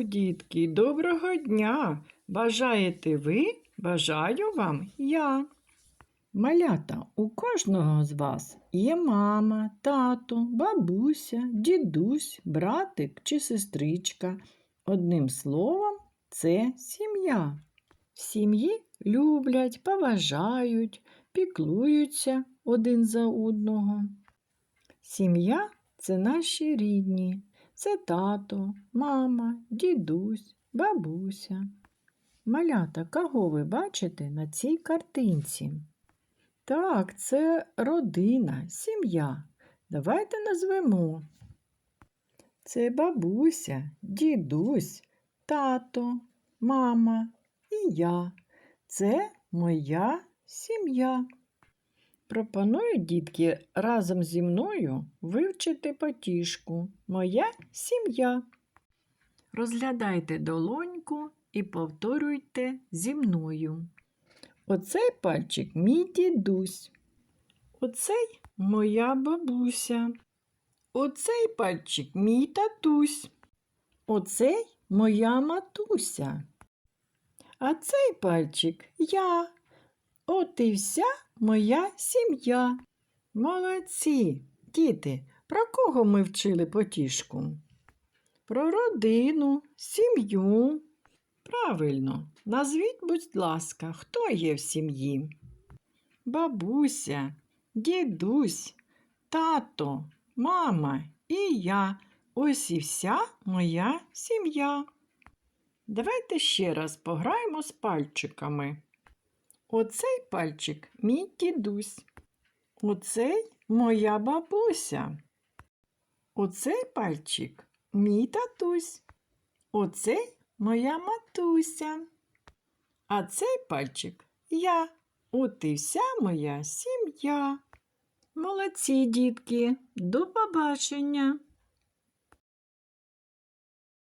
дітки, доброго дня! Бажаєте ви? Бажаю вам я. Малята, у кожного з вас є мама, тато, бабуся, дідусь, братик чи сестричка. Одним словом, це сім'я. В сім'ї люблять, поважають, піклуються один за одного. Сім'я це наші рідні, це тато, мама, дідусь, бабуся. Малята, кого ви бачите на цій картинці? Так, це родина, сім'я. Давайте назвемо. Це бабуся, дідусь, тато, мама і я. Це моя сім'я. Пропоную, дітки, разом зі мною вивчити потішку Моя сім'я. Розглядайте долоньку і повторюйте зі мною. Оцей пальчик мій дідусь. Оцей моя бабуся. Оцей пальчик мій татусь. Оцей моя матуся. А цей пальчик я. От і вся моя сім'я. Молодці, діти, про кого ми вчили потішку? Про родину, сім'ю. Правильно, назвіть, будь ласка, хто є в сім'ї? Бабуся, дідусь, тато, мама і я. Ось і вся моя сім'я. Давайте ще раз пограємо з пальчиками. Оцей пальчик мій дідусь. Оцей моя бабуся. Оцей пальчик мій татусь. Оцей моя матуся. А цей пальчик я. От і вся моя сім'я. Молодці, дітки, до побачення!